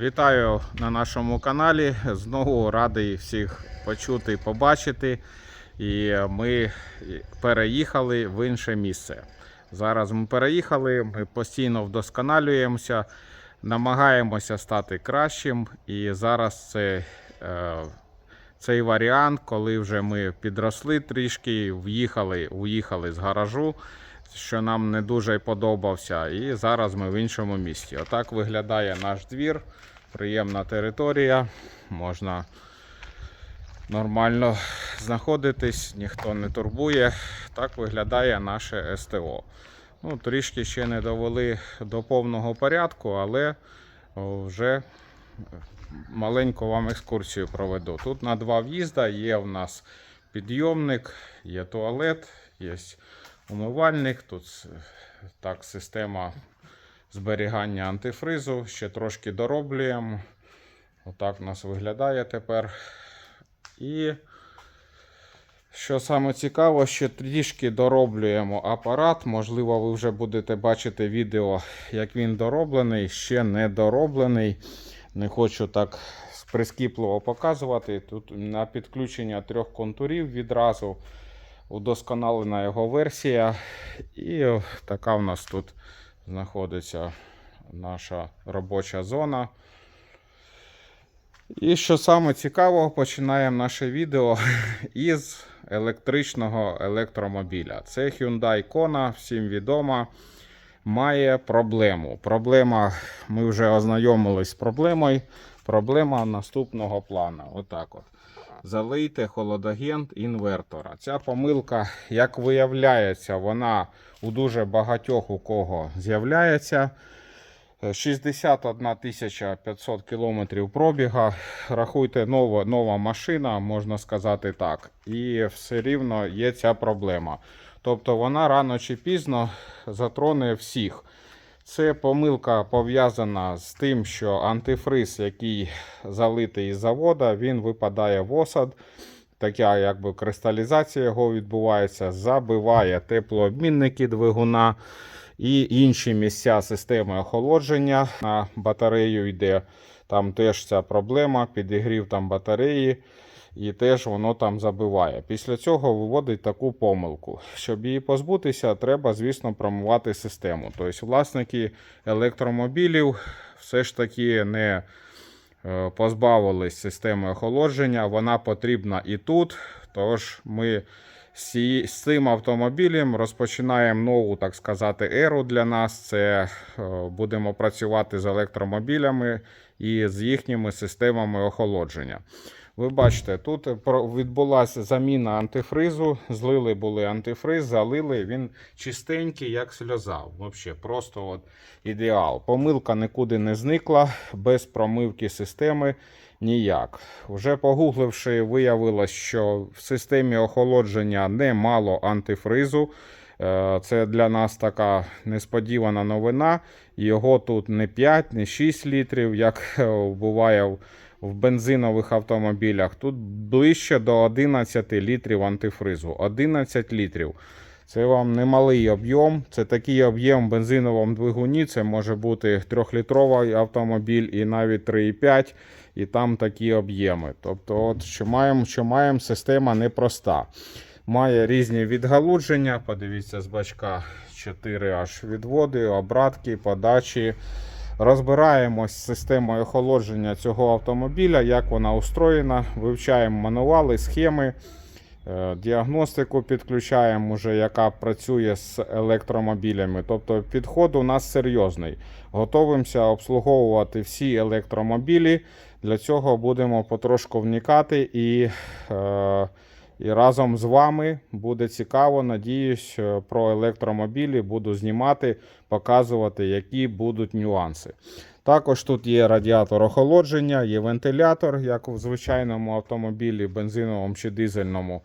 Вітаю на нашому каналі. Знову радий всіх почути, побачити. І ми переїхали в інше місце. Зараз ми переїхали, ми постійно вдосконалюємося, намагаємося стати кращим. І зараз це, е, цей варіант, коли вже ми підросли трішки, в'їхали, в'їхали з гаражу, що нам не дуже подобався. І зараз ми в іншому місті. Отак виглядає наш двір. Приємна територія. Можна нормально знаходитись, ніхто не турбує. Так виглядає наше СТО. Ну, трішки ще не довели до повного порядку, але вже маленьку вам екскурсію проведу. Тут на два в'їзда є в нас підйомник, є туалет, є умивальник. Тут так система зберігання антифризу. Ще трошки дороблюємо. Отак у нас виглядає тепер. І що саме цікаво, ще трішки дороблюємо апарат. Можливо, ви вже будете бачити відео, як він дороблений, ще не дороблений. Не хочу так прискіпливо показувати. Тут на підключення трьох контурів відразу удосконалена його версія. І така в нас тут знаходиться наша робоча зона. І що саме цікаво, починаємо наше відео із електричного електромобіля. Це Hyundai Kona, всім відома, має проблему. Проблема, ми вже ознайомились з проблемою. Проблема наступного плану. Отак от. Залийте холодагент інвертора. Ця помилка, як виявляється, вона у дуже багатьох у кого з'являється. 61 500 кілометрів пробіга. Рахуйте, нова, нова машина, можна сказати так. І все рівно є ця проблема. Тобто вона рано чи пізно затроне всіх. Це помилка пов'язана з тим, що антифриз, який залитий із завода, він випадає в осад. Така якби кристалізація його відбувається, забиває теплообмінники двигуна і інші місця системи охолодження на батарею йде. Там теж ця проблема, підігрів там батареї, і теж воно там забиває. Після цього виводить таку помилку. Щоб її позбутися, треба, звісно, промивати систему. Тобто, власники електромобілів все ж таки не е, позбавились системи охолодження. Вона потрібна і тут. Тож ми з цим автомобілем розпочинаємо нову, так сказати, еру для нас. Це е, будемо працювати з електромобілями і з їхніми системами охолодження. Ви бачите, тут відбулася заміна антифризу. Злили були антифриз, залили. Він чистенький, як сльоза. Взагалі, просто от ідеал. Помилка нікуди не зникла, без промивки системи ніяк. Вже погугливши, виявилось, що в системі охолодження немало антифризу. Е, Це для нас така несподівана новина. Його тут не 5, не 6 літрів, як е, буває в- в бензинових автомобілях. Тут ближче до 11 літрів антифризу. 11 літрів. Це вам немалий об'єм. Це такий об'єм в бензиновому двигуні. Це може бути 3-літровий автомобіль і навіть 3,5, і там такі об'єми. Тобто, от що маємо, що маємо, система непроста. Має різні відгалудження. Подивіться з бачка 4 аж відводи, обратки, подачі. Розбираємось з системою охолодження цього автомобіля, як вона устроєна. Вивчаємо мануали, схеми. Е, Діагностику підключаємо, уже, яка працює з електромобілями. Тобто підход у нас серйозний. Готовимося обслуговувати всі електромобілі. Для цього будемо потрошку вникати і, е, і разом з вами буде цікаво. Надіюсь, е, про електромобілі буду знімати, показувати, які будуть нюанси. Також тут є радіатор охолодження, є вентилятор, як в звичайному автомобілі, бензиновому чи дизельному.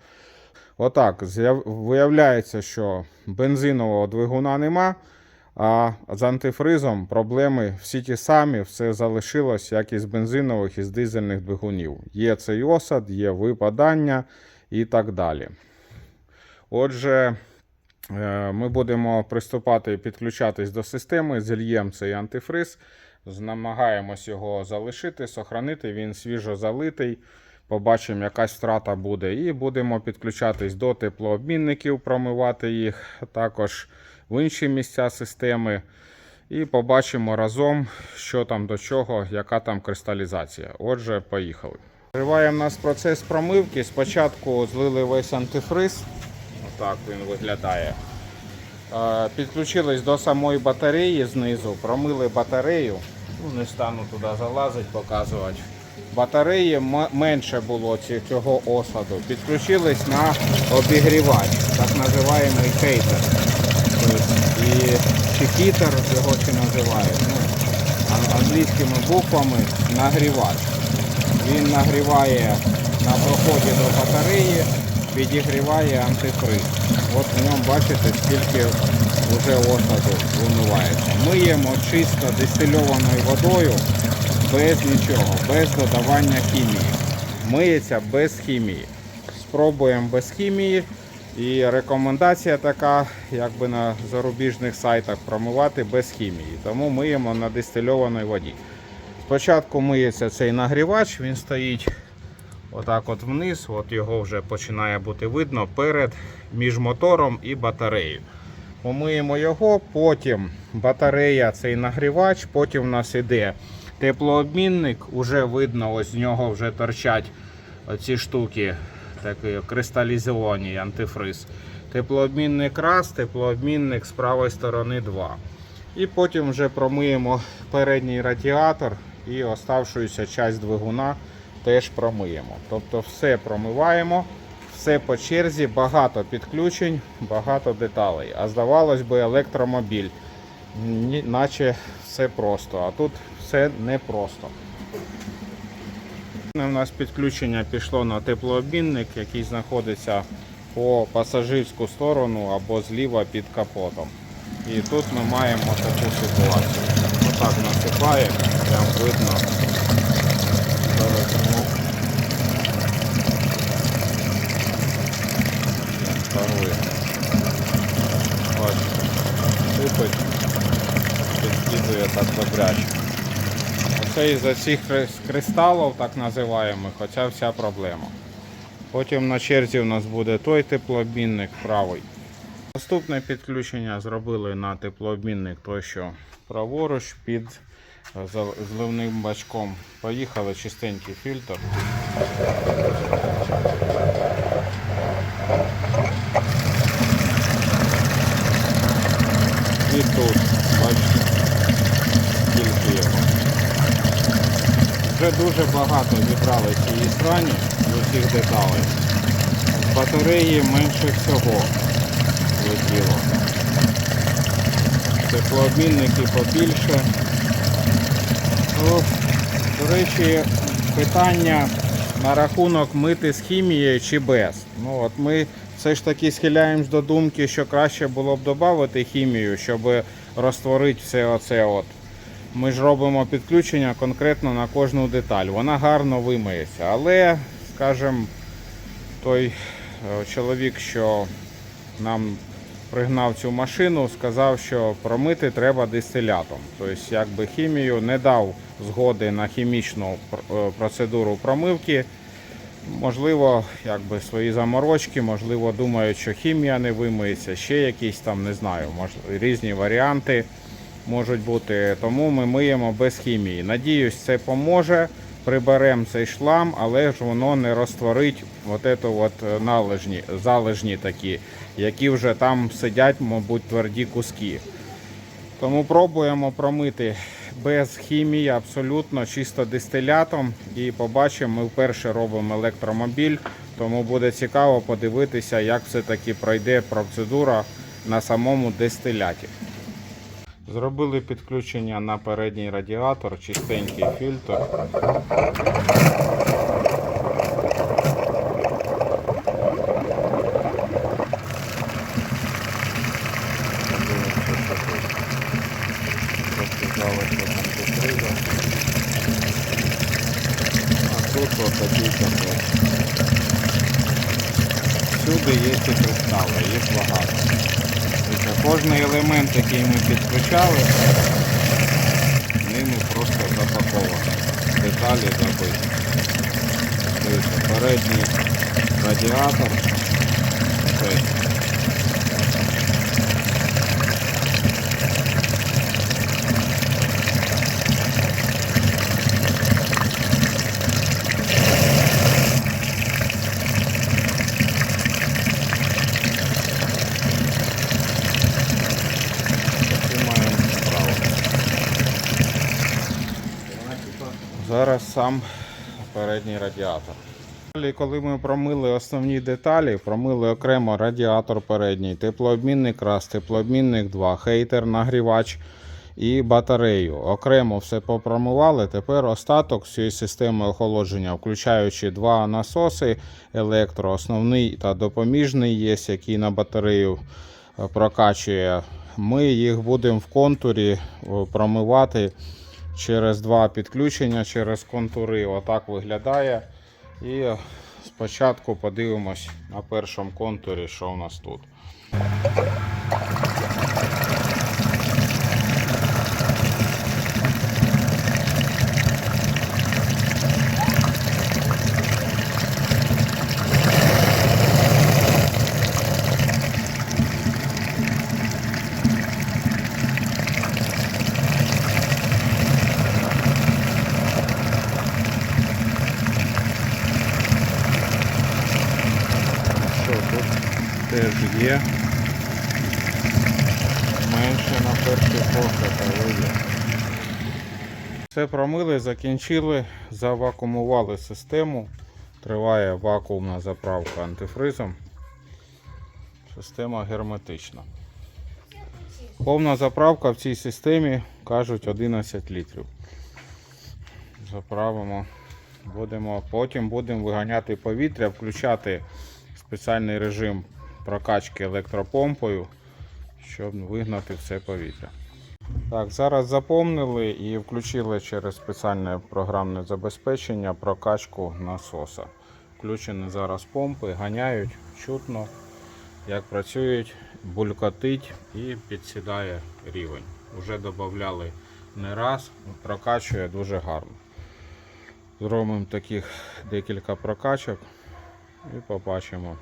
Отак, виявляється, що бензинового двигуна нема, а з антифризом проблеми всі ті самі, все залишилось, як і з бензинових і з дизельних двигунів. Є цей осад, є випадання і так далі. Отже, е, ми будемо приступати підключатись до системи, зільємо цей антифриз. Намагаємось його залишити, сохранити. Він свіжо залитий. Побачимо, якась втрата буде. І будемо підключатись до теплообмінників, промивати їх також в інші місця системи. І побачимо разом, що там до чого, яка там кристалізація. Отже, поїхали. Триває в нас процес промивки. Спочатку злили весь антифриз. Отак він виглядає. Е, Підключились до самої батареї знизу, промили батарею. Ну, не стану туди залазити, показувати. Батареї менше було цього осаду. Підключились на обігрівач, так називаємо хейтер. Тобто, і чи хітер його ще називають. Ну, англійськими буквами нагрівач. Він нагріває на проході до батареї, підігріває антифриз. От в ньому бачите, скільки вже осаду вимивається. Миємо чисто дистильованою водою, без нічого, без додавання хімії. Миється без хімії. Спробуємо без хімії. І рекомендація така, якби на зарубіжних сайтах промивати без хімії. Тому миємо на дистильованій воді. Спочатку миється цей нагрівач, він стоїть отак от вниз, от його вже починає бути видно перед між мотором і батареєю. Помиємо його, потім батарея, цей нагрівач, потім у нас іде теплообмінник, уже видно, ось з нього вже торчать оці штуки, такі кристалізовані антифриз. Теплообмінник раз, теплообмінник з правої сторони 2. І потім вже промиємо передній радіатор і оставшуюся часть двигуна теж промиємо. Тобто все промиваємо, все по черзі, багато підключень, багато деталей. А здавалось би, електромобіль, наче все просто, а тут все непросто. У нас підключення пішло на теплообмінник, який знаходиться по пасажирську сторону або зліва під капотом. І тут ми маємо таку ситуацію. Отак прям видно. Парує. Бачите, сипить, підкидує так добряче. Оце із-за цих кристалів, так називаємо, хоча вся проблема. Потім на черзі у нас буде той теплообмінник правий. Наступне підключення зробили на теплообмінник той, що праворуч під зливним бачком. Поїхали чистенький фільтр. І тут, бачите, скільки його. Вже дуже багато зібрали цієї срані з усіх деталей. Батареї менше всього летіло. Теплообмінники побільше. До речі, питання на рахунок мити з хімією чи без. Ну, от ми все ж таки схиляємось до думки, що краще було б додати хімію, щоб розтворити все оце. От. Ми ж робимо підключення конкретно на кожну деталь. Вона гарно вимиється. Але, скажімо, той е, чоловік, що нам пригнав цю машину, сказав, що промити треба дистилятом. Тобто, якби хімію не дав згоди на хімічну е, процедуру промивки. Можливо, якби свої заморочки, можливо, думають, що хімія не вимиється, ще якісь там, не знаю, мож- різні варіанти можуть бути. Тому ми миємо без хімії. Надіюсь, це поможе. Приберемо цей шлам, але ж воно не розтворить от ету от е, належні, залежні такі, які вже там сидять, мабуть, тверді куски. Тому пробуємо промити без хімії, абсолютно чисто дистилятом. І побачимо, ми вперше робимо електромобіль, тому буде цікаво подивитися, як все-таки пройде процедура на самому дистиляті. Зробили підключення на передній радіатор, чистенький фільтр. А тут от такий капець. Всюди є ці кристали, їх багато. Тобто Кожний елемент, який ми підключали, ними просто запаковано. Деталі забиті. Тобто передній радіатор. Сам передній радіатор. Коли ми промили основні деталі, промили окремо радіатор передній, теплообмінник раз, теплообмінник 2, хейтер, нагрівач і батарею. Окремо все попромивали. Тепер остаток цієї системи охолодження, включаючи два насоси електро, основний та допоміжний є, який на батарею е, прокачує. Ми їх будемо в контурі е, промивати через два підключення через контури. Отак виглядає. І спочатку подивимось на першому контурі, що у нас тут. Що тут теж є. Менше на перший погляд, але є. Все промили, закінчили, завакуумували систему. Триває вакуумна заправка антифризом. Система герметична. Повна заправка в цій системі кажуть 11 літрів. Заправимо, будемо, потім будемо виганяти повітря, включати спеціальний режим прокачки електропомпою, щоб вигнати все повітря. Так, зараз заповнили і включили через спеціальне програмне забезпечення прокачку насоса. Включені зараз помпи, ганяють чутно, як працюють, булькотить і підсідає рівень. Уже додавали не раз, прокачує дуже гарно. Зробимо таких декілька прокачок і побачимо,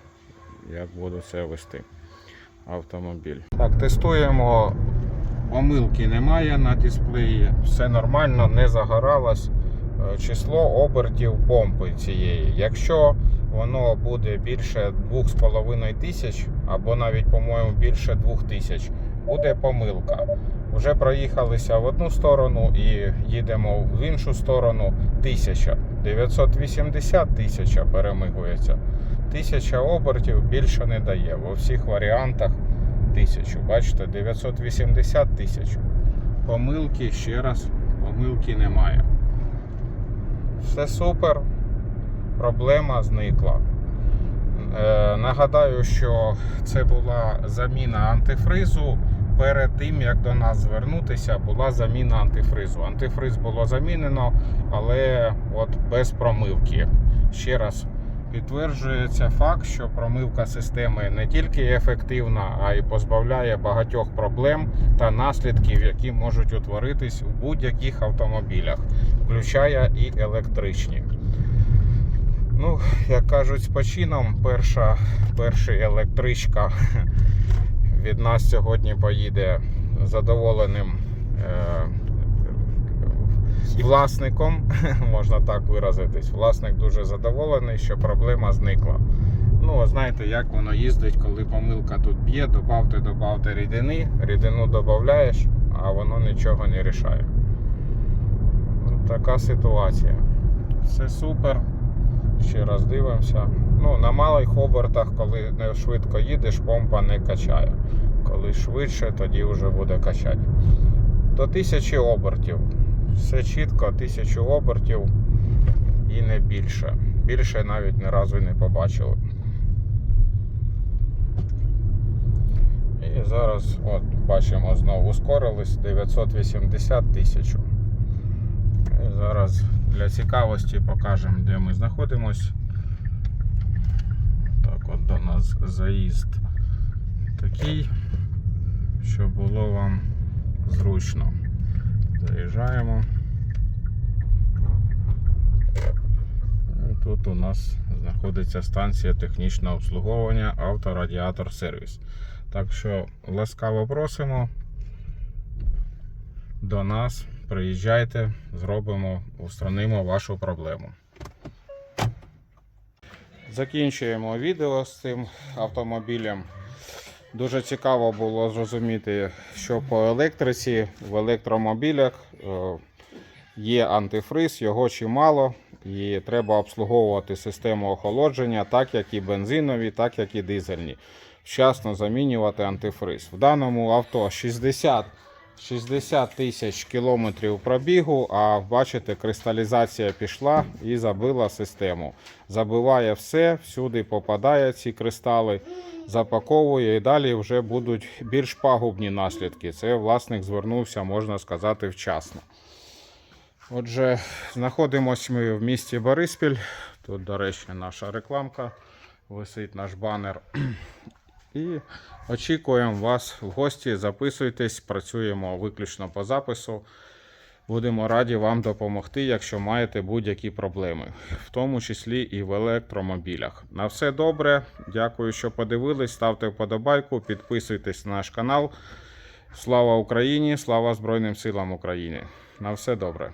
як буде це вести автомобіль. Так, тестуємо. Помилки немає на дисплеї, все нормально, не загоралось. Е, Число обертів помпи цієї. Якщо воно буде більше 2,5 тисяч, або навіть, по-моєму, більше 2000, буде помилка. Вже проїхалися в одну сторону і їдемо в іншу сторону 1000. 980 тисяча перемигується. 1000 обертів більше не дає. Во всіх варіантах 1000. Бачите, 980 тисяч. Помилки ще раз, помилки немає. Все супер. Проблема зникла. Е, нагадаю, що це була заміна антифризу. Перед тим як до нас звернутися, була заміна антифризу. Антифриз було замінено, але от без промивки. Ще раз підтверджується факт, що промивка системи не тільки ефективна, а й позбавляє багатьох проблем та наслідків, які можуть утворитись у будь-яких автомобілях, включає і електричні. Ну, як кажуть, з почином перша, перша електричка від нас сьогодні поїде задоволеним е, власником, можна так виразитись. Власник дуже задоволений, що проблема зникла. Ну, знаєте, як воно їздить, коли помилка тут б'є, добавте, добавте рідини, рідину додаєш, а воно нічого не рішає. Така ситуація. Все супер. Ще раз дивимося. Ну, на малих обертах, коли не швидко їдеш, помпа не качає. Коли швидше, тоді вже буде качати. До 1000 обертів. Все чітко, 1000 обертів і не більше. Більше навіть ні разу не побачили. І зараз, от, бачимо, знову ускорились 980 тисяч. І зараз для цікавості покажемо, де ми знаходимось. Так, от до нас заїзд такий, щоб було вам зручно. Заїжджаємо. Тут у нас знаходиться станція технічного обслуговування Авторадіатор Сервіс. Так що ласкаво просимо до нас, приїжджайте, зробимо, устранимо вашу проблему. Закінчуємо відео з цим автомобілем. Дуже цікаво було зрозуміти, що по електриці в електромобілях е, є антифриз, його чимало, і треба обслуговувати систему охолодження, так як і бензинові, так як і дизельні. Вчасно замінювати антифриз. В даному авто 60, 60 тисяч кілометрів пробігу, а бачите, кристалізація пішла і забила систему. Забиває все, всюди попадає ці кристали запаковує і далі вже будуть більш пагубні наслідки. Це власник звернувся, можна сказати, вчасно. Отже, знаходимося ми в місті Бориспіль. Тут, до речі, наша рекламка, висить наш банер. І очікуємо вас в гості. Записуйтесь, працюємо виключно по запису. Будемо раді вам допомогти, якщо маєте будь-які проблеми, в тому числі і в електромобілях. На все добре. Дякую, що подивились. Ставте вподобайку, підписуйтесь на наш канал. Слава Україні! Слава Збройним силам України! На все добре.